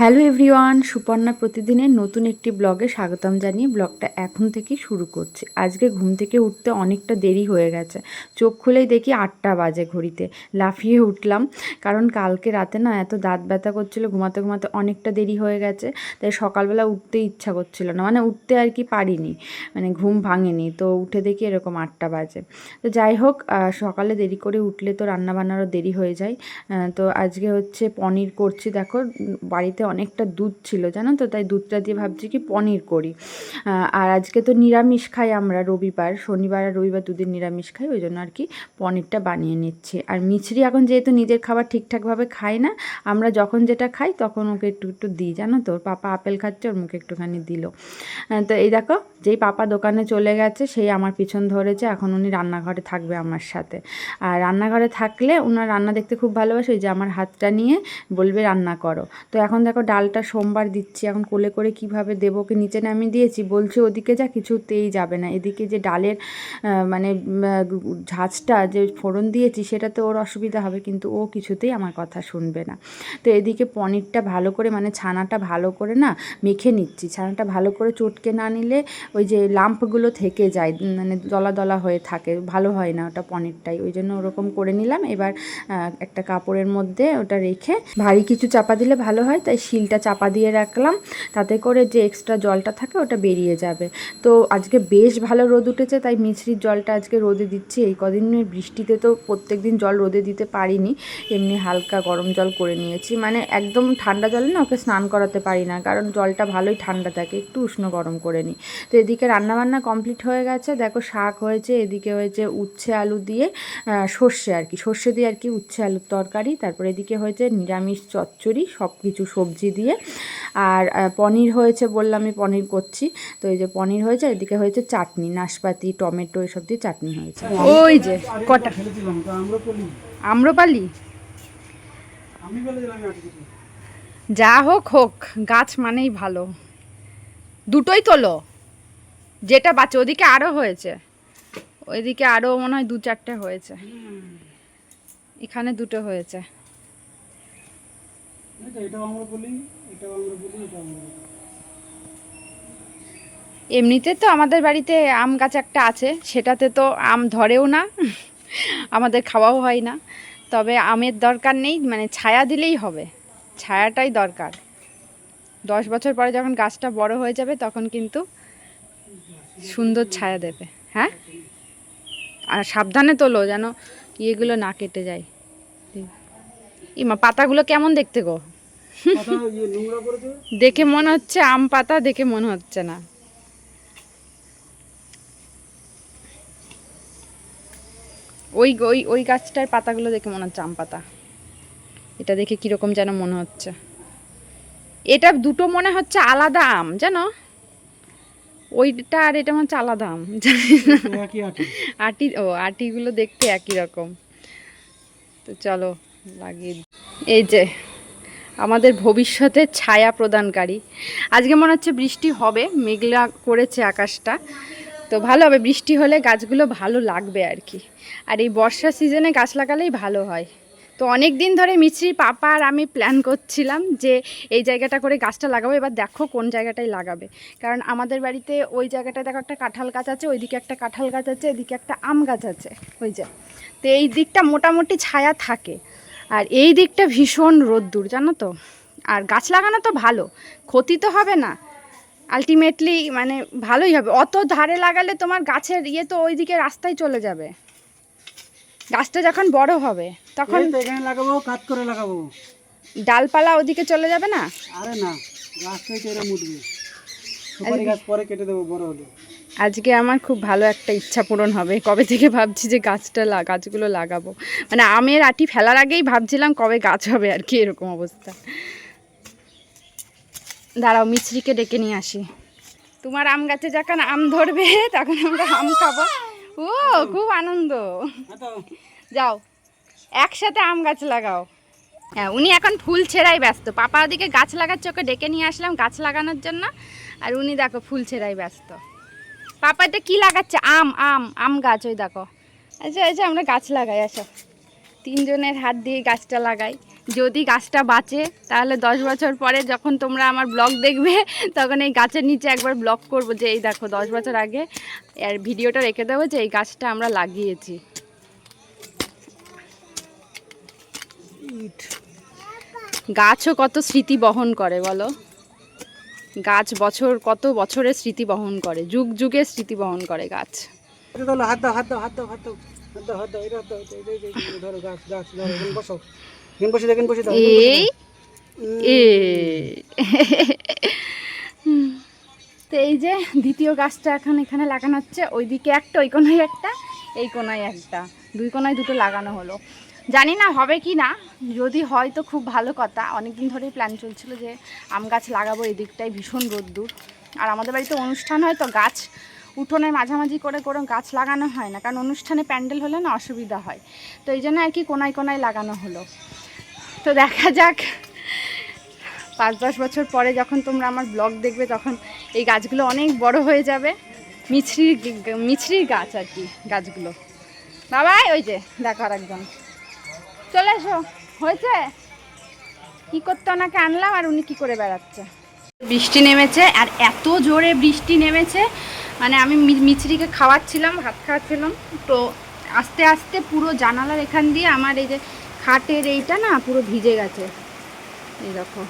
Hello everyone, Suparna প্রতিদিনের নতুন একটি ব্লগে স্বাগতম জানিয়ে ব্লগটা এখন থেকেই শুরু করছি। আজকে ঘুম থেকে উঠতে অনেকটা দেরি হয়ে গেছে। চোখ খুলেই দেখি আটটা বাজে ঘড়িতে। লাফিয়ে উঠলাম, কারণ কালকে রাতে না এত দাঁত ব্যথা করছিল, ঘুমাতে ঘুমাতে অনেকটা দেরি হয়ে গেছে, তাই সকালবেলা উঠতে ইচ্ছা করছিল না। মানে উঠতে আর কি পারিনি মানে ঘুম ভাঙেনি, তো উঠে দেখি এরকম আটটা বাজে। তো যাই হোক সকালে দেরি করে উঠলে তো রান্নাবান্নারও দেরি হয়ে যায়। তো আজকে হচ্ছে পনির করছি, দেখো বাড়িতে অনেকটা দুধ ছিল, জানো তো? তাই দুধটা দিয়ে ভাবছি কি পনির করি। আর আজকে তো নিরামিষ খাই আমরা রবিবার। শনিবার আর রবিবার দুদিন নিরামিষ খাই, ওই জন্য আর কি পনিরটা বানিয়ে নিচ্ছি। আর মিছরি এখন যেহেতু নিজের খাবার ঠিকঠাকভাবে খায় না, আমরা যখন যেটা খাই তখন ওকে একটু একটু দিই, জানো তো? পাপা আপেল খাচ্ছে, ওর মুখে একটুখানি দিল। তো এই দেখো, যেই পাপা দোকানে চলে গেছে, সেই আমার পিছন ধরেছে, এখন উনি রান্নাঘরে থাকবে আমার সাথে। আর রান্নাঘরে থাকলে ওনার রান্না দেখতে খুব ভালোবাসে, ওই যে আমার হাতটা নিয়ে বলবে, রান্না করো। তো এখন দেখো ডালটা সোমবার দিচ্ছি, এখন কোলে করে কীভাবে দেবো ওকে নিচে নামিয়ে দিয়েছি, বলছে ওদিকে যা কিছুতেই যাবে না, এদিকে যে ডালের মানে ঝাঁঝটা যে ফোড়ন দিয়েছি সেটাতে ওর অসুবিধা হবে, কিন্তু ও কিছুতেই আমার কথা শুনবে না। তো এদিকে পনিরটা ভালো করে মানে ছানাটা ভালো করে না মেখে নিচ্ছি, ছানাটা ভালো করে চটকে না নিলে ওই যে লাম্পগুলো থেকে যায় মানে দলা দলা হয়ে থাকে, ভালো হয় না ওটা পনিরটাই, ওই জন্য ওরকম করে নিলাম, এবার একটা কাপড়ের মধ্যে ওটা রেখে ভারী কিছু চাপা দিলে ভালো হয়, তাই শিলটা চাপা দিয়ে রাখলাম। তাতে করে যে এক্সট্রা জলটা থাকে ওটা বেরিয়ে যাবে। তো আজকে বেশ ভালো রোদ উঠেছে, তাই মিছরির জলটা আজকে রোদে দিচ্ছি। এই কদিন বৃষ্টিতে তো প্রত্যেক দিন জল রোদে দিতে পারিনি। এমনি হালকা গরম জল করে নিয়েছি। মানে একদম ঠান্ডা জলে না ওকে স্নান করাতে পারি না, কারণ জলটা ভালোই ঠান্ডা থাকে। একটু উষ্ণ গরম করে নিই। তো এদিকে রান্নাবান্না কমপ্লিট হয়ে গেছে। দেখো শাক হয়েছে, এদিকে হয়েছে উচ্ছে আলু দিয়ে সর্ষে আর কি। সর্ষে দিয়ে আর কি উচ্ছে আলুর তরকারি। তারপরে এদিকে হয়েছে নিরামিষ চচ্চড়ি সব কিছু সবজি দিয়ে। আর পনির হয়েছে বললাম আমি পনির করছি। তো এই যে পনির হয়েছে, এদিকে হয়েছে চাটনি, নাশপাতি, টমেটো এসব দিয়ে চাটনি হয়েছে। ওই যে, কটা? আম্রপালি। যা হোক হোক, গাছ মানেই ভালো। দুটোই তোলো। যেটা বাচ্চা ওদিকে আরও হয়েছে। ওইদিকে আরও মনে হয় দু চারটে হয়েছে। এখানে দুটো হয়েছে। এমনিতে তো আমাদের বাড়িতে আম গাছ একটা আছে, সেটাতে তো আম ধরেও না, আমাদের খাওয়াও হয় না। তবে আমের দরকার নেই মানে ছায়া দিলেই হবে, ছায়াটাই দরকার। দশ বছর পরে যখন গাছটা বড় হয়ে যাবে, তখন কিন্তু সুন্দর ছায়া দেবে হ্যাঁ? আর সাবধানে তোলো, যেন ইয়েগুলো না কেটে যায়। ইমা পাতাগুলো কেমন দেখতে গো? ইয়ে দেখে মনে হচ্ছে আম পাতা দেখে মনে হচ্ছে না। ওই ওই ওই গাছটার পাতাগুলো দেখে মনে হচ্ছে আম পাতা। এটা দেখে কীরকম যেন মনে হচ্ছে। এটা দুটো মনে হচ্ছে আলাদা আম জানো? ওইটা আর এটা মনে হচ্ছে আলাদা আম। আটি ও আটিগুলো দেখতে একই রকম। তো চলো লাগিয়ে এই যে, আমাদের ভবিষ্যতে ছায়া প্রদানকারী। আজকে মনে হচ্ছে বৃষ্টি হবে, মেঘলা করেছে আকাশটা। তো ভালো হবে, বৃষ্টি হলে গাছগুলো ভালো লাগবে আর কি। আর এই বর্ষা সিজনে গাছ লাগালেই ভালো হয়। তো অনেক দিন ধরে মিছরি পাপা আর আমি প্ল্যান করছিলাম যে এই জায়গাটা করে গাছটা লাগাবো, এবার দেখো কোন জায়গাটায় লাগাবে। কারণ আমাদের বাড়িতে ওই জায়গাটায় দেখো একটা কাঁঠাল গাছ আছে, ওইদিকে একটা কাঁঠাল গাছ আছে, এদিকে একটা আম গাছ আছে, ওই যে। তো এই দিকটা মোটামুটি ছায়া থাকে। আর এই দিকটা ভীষণ রোদ্দুর জানো তো? আর গাছ লাগানো তো ভালো ক্ষতি তো হবে না। আলটিমেটলি মানে ভালোই হবে। অত ধারে লাগালে তোমার গাছের ইয়ে তো ওইদিকে রাস্তায় চলে যাবে। গাছটা যখন বড় হবে তখন এখানে লাগাবো কাট করে লাগাবো। ডালপালা ওদিকে চলে যাবে না? আরে না গাছটাই তো উঠবে সুপারি গাছ পরে কেটে দেবো বড় হলে। আজকে আমার খুব ভালো একটা ইচ্ছা পূরণ হবে। কবে থেকে ভাবছি যে গাছটা গাছগুলো লাগাবো। মানে আমের আটি ফেলার আগেই ভাবছিলাম কবে গাছ হবে আর কি, এরকম অবস্থা। দাঁড়াও, মিছরিকে ডেকে নিয়ে আসি। তোমার আম গাছে যখন আম ধরবে, তখন আমরা আম খাব। ও, খুব আনন্দ। যাও, একসাথে আম গাছ লাগাও। হ্যাঁ উনি এখন ফুল ছেঁড়াই ব্যস্ত। পাপা ওদিকে গাছ লাগাচ্ছে ওকে ডেকে নিয়ে আসলাম গাছ লাগানোর জন্য। আর উনি দেখো ফুল ছেঁড়াই ব্যস্ত। পাপা এটা কি লাগাচ্ছে? আম আম আম গাছ ওই দেখো। আচ্ছা আচ্ছা আমরা গাছ লাগাই আসো। তিনজনের হাত দিয়ে গাছটা লাগাই। যদি গাছটা বাঁচে তাহলে দশ বছর পরে যখন তোমরা আমার ব্লগ দেখবে তখন এই গাছের নিচে একবার ব্লগ করব যে এই দেখো দশ বছর আগে আর ভিডিওটা রেখে দেবো যে এই গাছটা আমরা লাগিয়েছি। গাছও কত স্মৃতি বহন করে বলো? গাছ বছর কত বছরের স্মৃতি বহন করে? যুগ যুগে স্মৃতি বহন করে গাছ। হাত দাও হাত দাও হাত দাও দাও তো এই যে দ্বিতীয় গাছটা এখন এখানে লাগানো হচ্ছে ওইদিকে একটা ওই কোনায় একটা এই কোনায় একটা। দুই কোনায় দুটো লাগানো হলো। জানি না হবে কি না, যদি হয় তো খুব ভালো কথা। অনেকদিন ধরেই প্ল্যান চলছিল যে আম গাছ লাগাবো এই দিকটায় ভীষণ রোদ্দুর। আর আমাদের বাড়িতে অনুষ্ঠান হয় তো গাছ উঠোনে মাঝামাঝি করে কোনো গাছ লাগানো হয় না, কারণ অনুষ্ঠানে প্যান্ডেল হলে না অসুবিধা হয়। তো এই জন্য আর কি কোনায় কোনায় লাগানো হলো। তো দেখা যাক, পাঁচ দশ বছর পরে যখন তোমরা আমার ব্লগ দেখবে তখন এই গাছগুলো অনেক বড় হয়ে যাবে। মিছরির মিছরির গাছ আর কি গাছগুলো। বাবাই, ওই যে, দেখো আর একজন চলে এসো। হয়েছে? কি করতে ওনাকে আনলাম আর উনি কি করে বেড়াচ্ছে? বৃষ্টি নেমেছে আর এত জোরে বৃষ্টি নেমেছে মানে আমি মিছরিকে খাওয়াচ্ছিলাম, ভাত খাওয়াচ্ছিলাম। তো আস্তে আস্তে পুরো জানালার এখান দিয়ে আমার এই যে খাটের এইটা না পুরো ভিজে গেছে। এই দেখো।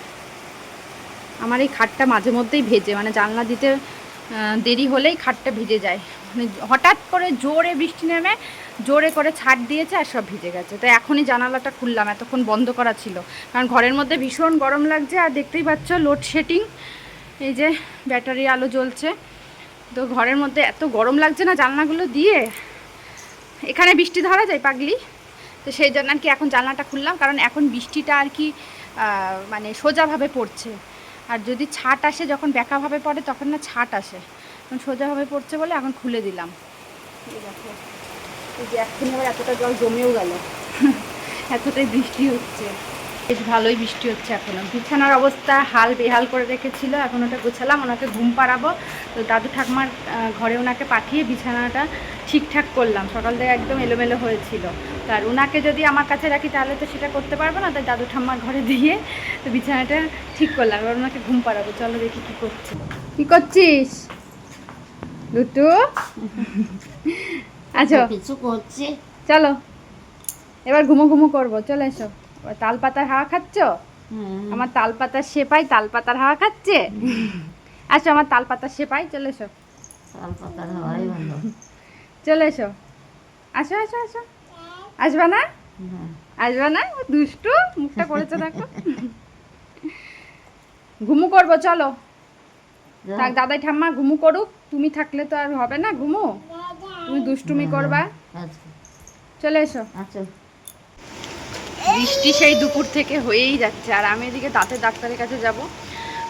আমার এই খাটটা মাঝে মধ্যেই ভেজে মানে জানলা দিতে দেরি হলেই খাটটা ভিজে যায়। মানে হঠাৎ করে জোরে বৃষ্টি নেমে জোরে করে ছাট দিয়েছে আর সব ভিজে গেছে। তো এখনই জানালাটা খুললাম, এতক্ষণ বন্ধ করা ছিল। কারণ ঘরের মধ্যে ভীষণ গরম লাগছে আর দেখতেই পাচ্ছ লোডশেডিং এই যে ব্যাটারি আলো জ্বলছে। তো ঘরের মধ্যে এত গরম লাগছে না জানলাগুলো দিয়ে। এখানে বৃষ্টি ধরা যায় পাগলি। তো সেই জন্য আর কি এখন জানলাটা খুললাম, কারণ এখন বৃষ্টিটা আর কি মানে সোজাভাবে পড়ছে। আর যদি ছাট আসে, যখন ব্যাকাভাবে পড়ে, তখন না ছাট আসে। সোজাভাবে পড়ছে বলে এখন খুলে দিলাম। এই যে এক্ষুনি আবার এতটা জল জমেও গেল। এতটাই বৃষ্টি হচ্ছে। বেশ ভালোই বৃষ্টি হচ্ছে এখনও। বিছানার অবস্থা হাল বেহাল করে রেখেছিল। এখন ওটা গোছালাম, ওনাকে ঘুম পাড়াবো। তো দাদু ঠাকুমার ঘরে ওনাকে পাঠিয়ে বিছানাটা ঠিকঠাক করলাম। সকাল থেকে একদম এলোমেলো হয়েছিল। তো আর ওনাকে যদি আমার কাছে রাখি, তাহলে তো সেটা করতে পারব না। তাই দাদু ঠাম্মার ঘরে দিয়ে তো বিছানাটা ঠিক করলাম। এবার ওনাকে ঘুম পাড়াবো। চলো দেখি কি করছি। কি করছিস? দুটু আচ্ছা। কিছু করছে চলো। এবার ঘুমো ঘুমো করব চলে এসো। তাল পাতার হাওয়া খাচ্ছ? আমার তাল পাতার সেপাই তাল পাতার হাওয়া খাচ্ছে? আসো আমার তাল পাতার সেপাই চলে এসো। তাল পাতার হাওয়াই ভালো। চলে এসো। আসো আসো আসো। আসবা না? হ্যাঁ। আসবা না? দুষ্টু মুখটা করেছে দেখো। ঘুমু করব চলো। দাদাই ঠাম্মা ঘুমু করুক। তুমি থাকলে তো আর হবে না ঘুমু। তুমি দুষ্টুমি করবা? আচ্ছা। চলে এসো। আচ্ছা। বৃষ্টি সেই দুপুর থেকে হয়েই যাচ্ছে আর আমি এদিকে দাঁতের ডাক্তারের কাছে যাব।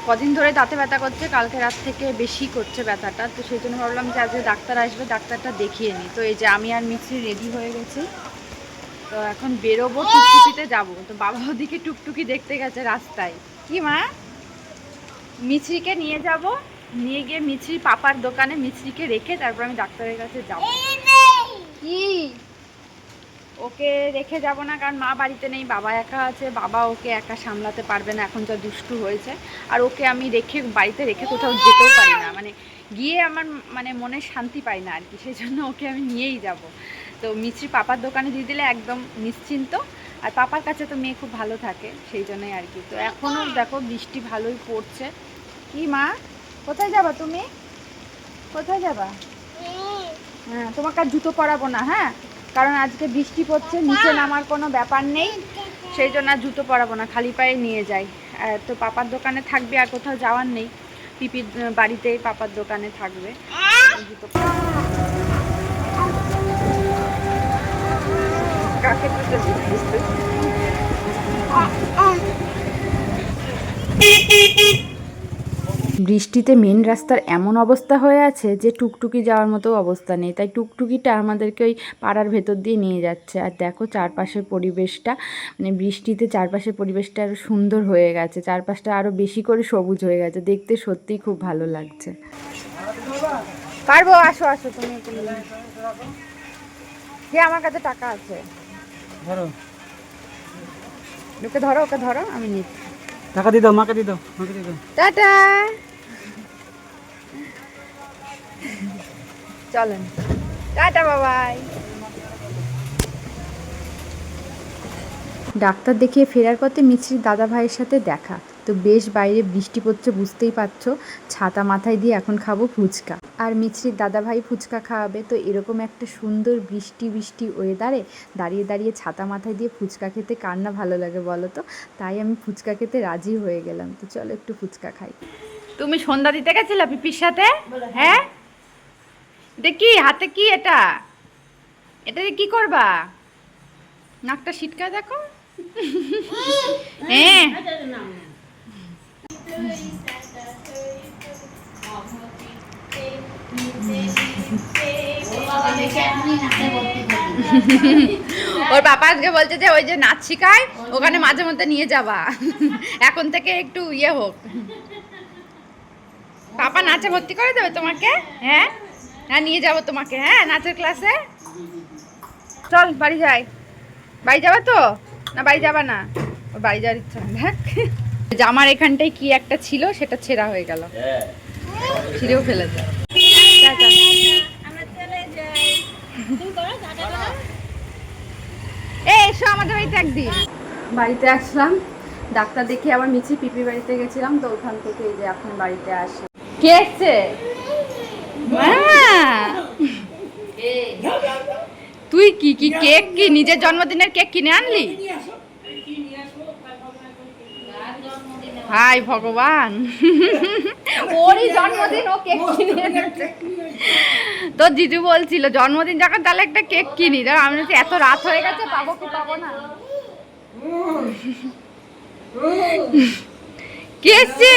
কদিন ধরে দাঁতে ব্যথা করছে কালকে রাত থেকে বেশি করছে ব্যথাটা তো সেই জন্য ভাবলাম যে আজকে ডাক্তার আসবে ডাক্তারটা দেখিয়ে নিই। তো এই যে আমি আর মিক্সি রেডি হয়ে গেছি। তো এখন বেরোবো টুকটুকিতে যাব। তো বাবা ওদিকে টুকটুকি দেখতে গেছে রাস্তায়। কি মা? মিছরিকে নিয়ে যাব? নিয়ে গিয়ে মিছরি পাপার দোকানে মিছরিকে রেখে তারপর আমি ডাক্তারের কাছে যাব। কি? ওকে রেখে যাব না কারণ মা বাড়িতে নেই বাবা একা আছে বাবা ওকে একা সামলাতে পারবে না এখন যা দুষ্টু হয়েছে। আর ওকে আমি রেখে বাড়িতে রেখে কোথাও যেতেও পারি না মানে গিয়ে আমার মানে মনে শান্তি পাই না আর কি সেই জন্য ওকে আমি নিয়েই যাব। তো মিছরি পাপার দোকানে দিয়ে দিলে একদম নিশ্চিন্ত আর পাপার কাছে তো মেয়ে খুব ভালো থাকে সেই জন্যই আর কি। তো এখনও দেখো বৃষ্টি ভালোই পড়ছে। কি মা? কোথায় যাবা তুমি? কোথায় যাবা? হ্যাঁ তোমাকে আর জুতো পরাবো না হ্যাঁ? কারণ আজকে বৃষ্টি পড়ছে নিচে নামার কোনো ব্যাপার নেই সেই জন্য আর জুতো পরাবো না খালি পায়ে নিয়ে যাই। তো পাপার দোকানে থাকবে আর কোথাও যাওয়ার নেই পিপির বাড়িতেই পাপার দোকানে থাকবে। জুতো বৃষ্টিতে মেন রাস্তার এমন অবস্থা হয়ে আছে যে টুকটুকি যাওয়ার মতো অবস্থা নেই। তাই টুকটুকিটা আমাদেরকে ওই পাড়ার ভেতর দিয়ে নিয়ে যাচ্ছে। আর দেখো চারপাশের পরিবেশটা মানে বৃষ্টিতে চারপাশের পরিবেশটা আরও সুন্দর হয়ে গেছে। চারপাশটা আরও বেশি করে সবুজ হয়ে গেছে। দেখতে সত্যিই খুব ভালো লাগছে। পারব? আসো আসো তুমি যে আমার কাছে টাকা আছে। ধরো। ওকে ধরো ওকে ধরো আমি নিচ্ছি। টাকা দিয়ে দাও মাকে দিয়ে দাও মাকে দিয়ে দাও। টাটা! চলেন। টাটা বাবাই। ডাক্তার দেখিয়ে ফেরার পথে মিছরির দাদা ভাইয়ের সাথে দেখা। তো বেশ বাইরে বৃষ্টি পড়ছে বুঝতেই পারছ। ছাতা মাথায় দিয়ে এখন খাব ফুচকা। আর মিছরির দাদা ভাই ফুচকা খাওয়াবে তো এরকম একটা সুন্দর বৃষ্টি বৃষ্টি ওয়েদারে দাঁড়িয়ে দাঁড়িয়ে ছাতা মাথায় দিয়ে ফুচকা খেতে কার না ভালো লাগে বলো তো? তাই আমি ফুচকা খেতে রাজি হয়ে গেলাম। তো চলো একটু ফুচকা খাই। তুমি সন্ধ্যা দিতে গেছিলে পিপির সাথে? হ্যাঁ? কি? হাতে কি এটা? এটা কি করবা? নাকটা সিটকা দেখো। হ্যাঁ। ওর বাবা আজকে বলছে যে, ওই যে নাচ শিখায়, ওখানে মাঝে মধ্যে নিয়ে যাবা। এখন থেকে একটু ইয়ে হোক। পাপা নাচে ভর্তি করে দেবে তোমাকে? হ্যাঁ? হ্যাঁ নিয়ে যাব তোমাকে হ্যাঁ নাচের ক্লাসে চল বাড়ি যাই। বাড়ি যাবা তো? না বাড়ি যাবা না? বাড়ি যাওয়ার ইচ্ছা দেখ। জামার এখানটায় কি একটা ছিল সেটা ছেঁড়া হয়ে গেল। ছিঁড়েও ফেলেছে টাটা। এই এসো আমাদের বাড়িতে একদিন। বাড়িতে আসলাম। ডাক্তার দেখে আবার মিছি পিপি বাড়িতে গেছিলাম তো ওখান থেকে এই যে এখন বাড়িতে আসে। কে এসছে! তুই কি কি কেক কি নিজের জন্মদিনের কেক কিনে আনলি? হাই ভগবান। ওরই জন্মদিন ও কেক কিনে তো জিজু বলছিল, জন্মদিন যখন তাহলে একটা কেক কিনি। দাঁড়া আমি এত রাত হয়ে গেছে, পাবো কি পাবো না? কে এসছে?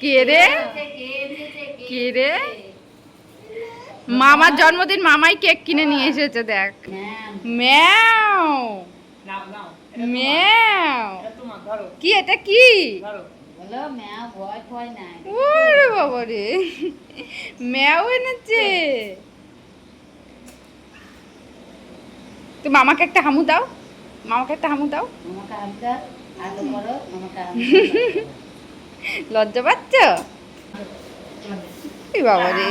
কে রে? কে রে? মামার জন্মদিন মামাই কেক কিনে নিয়ে এসেছে দেখ। ম্যাও। ম্যাও। কি এটা কি? ওরে বাবা রে ম্যাও এনেছে। তো মামাকে একটা হামু দাও। মামাকে একটা হামু দাও। আমাকে হালকা আগে করো আমাকে লজ্জা পাচ্ছ? বাবা রে।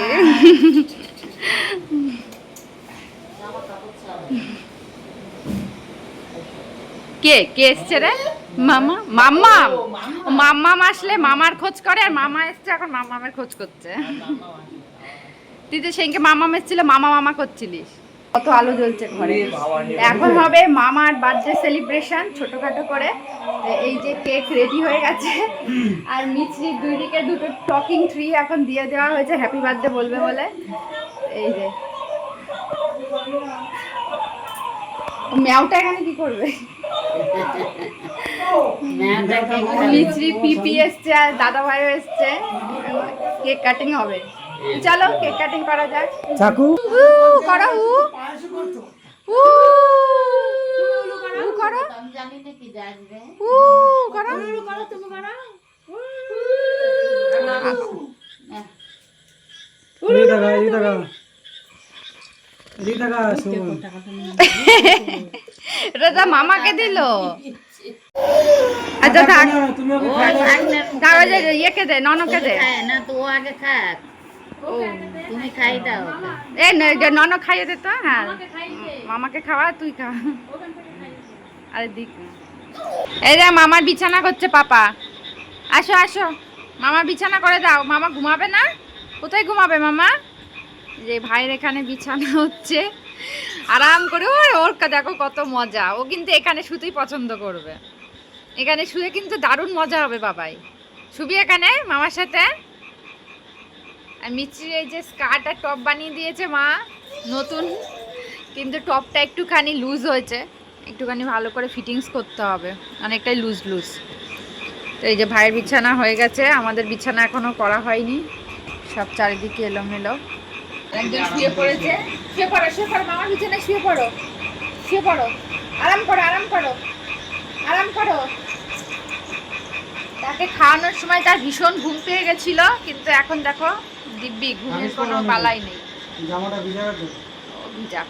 কে কে এসছে রে? মামা? মাম্মা? মাম্মাম আসলে মামার খোঁজ করে আর মামা এসছে এখন মামামের খোঁজ করছে। তুই তো সেদিনকে মামাম এসেছিল মামা মামা করছিলিস? কত আলো জ্বলছে ঘরে। এখন হবে মামার বার্থডে সেলিব্রেশন ছোটখাটো করে। এই যে কেক রেডি হয়ে গেছে। আর মিছরির দুই দিকে দুটো টকিং ট্রি এখন দিয়ে দেওয়া হয়েছে হ্যাপি বার্থডে বলবে বলে। এই যে। ও ম্যাওটা এখানে কি করবে? মিছরি পিপি এসছে আর দাদা ভাইও এসছে। কেক কাটিং হবে। চলো কেক কাটিং করা যাক। চাকু। উ করো উ। উ। উ করো। উ করো। টাকা এই টাকা। এই টাকা শোন। মামাকে দিল। আচ্ছা থাক। তুমি ওকে না ইয়েকে দে ননকে দে। না তো ও আগে খাক। তুমি খাই দাও। এ নন খাইয়ে দে তো হ্যাঁ। মামাকে খাওয়া তুই খা। আরে দিক এই রে মামার বিছানা করছে পাপা। আসো আসো। মামা বিছানা করে দাও। মামা ঘুমাবে না? কোথায় ঘুমাবে মামা? যে ভাইয়ের এখানে বিছানা হচ্ছে। আরাম করে ওর ওর কা- দেখো কত মজা। ও কিন্তু এখানে শুতেই পছন্দ করবে। এখানে শুয়ে কিন্তু দারুণ মজা হবে বাবাই। শুবি এখানে মামার সাথে? আর মিচির এই যে স্কার্ট আর টপ বানিয়ে দিয়েছে মা, নতুন। কিন্তু টপটা একটুখানি লুজ হয়েছে। একটুখানি ভালো করে ফিটিংস করতে হবে। অনেকটাই লুজ লুজ তো এই যে ভাইয়ের বিছানা হয়ে গেছে। আমাদের বিছানা এখনও করা হয়নি। সব চারিদিকে এলোমেলো। একজন শুয়ে পড়েছে। শুয়ে পড়ো শুয়ে পড়ো, মামার বিছানায় শুয়ে পড়ো। শুয়ে পড়ো। আরাম করো আরাম করো। আরাম করো। তাকে খাওয়ানোর সময় তার ভীষণ ঘুম পেয়ে গেছিল। কিন্তু এখন দেখো দিব্যি ঘুমের কোনো বালাই নেই। জামাটা ভিজা ভিজা।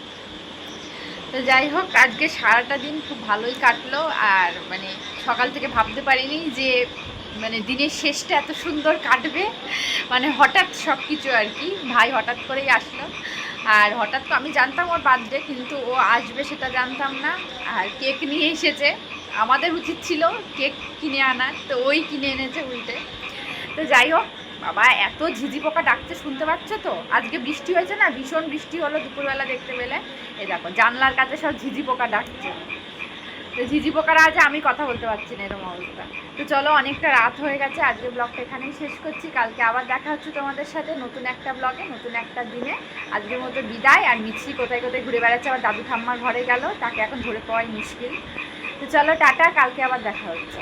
তো যাই হোক আজকে সারাটা দিন খুব ভালোই কাটলো আর মানে সকাল থেকে ভাবতে পারিনি যে মানে দিনের শেষটা এত সুন্দর কাটবে। মানে হঠাৎ সব কিছু আর কি ভাই হঠাৎ করেই আসলো। আর হঠাৎ তো আমি জানতাম ওর বার্থডে কিন্তু ও আসবে সেটা জানতাম না। আর কেক নিয়ে এসেছে। আমাদের উচিত ছিল কেক কিনে আনার তো ওই কিনে এনেছে উল্টে। তো যাই হোক বাবা, এত ঝিঝি পোকা ডাকতে শুনতে পাচ্ছ তো? আজকে বৃষ্টি হয়েছে না? ভীষণ বৃষ্টি হলো দুপুরবেলা দেখতে পেলে। এই দেখো, জানলার কাছে সব ঝিঝি পোকা ডাকছে। তো ঝিঝি পোকারা আছে, আমি কথা বলতে পারছি না এরকম অবস্থা। তো চলো, অনেকটা রাত হয়ে গেছে, আজকে ব্লগটা এখানেই শেষ করছি। কালকে আবার দেখা হচ্ছে তোমাদের সাথে নতুন একটা ব্লগে, নতুন একটা দিনে। আজকের মতো বিদায়, আর মিছি কোথায় কোথায় ঘুরে বেড়াচ্ছে আবার দাদু ঠাম্মার ঘরে গেল, তাকে এখন ধরে পাওয়াই মুশকিল। তো চলো, টাটা, কালকে আবার দেখা হচ্ছে।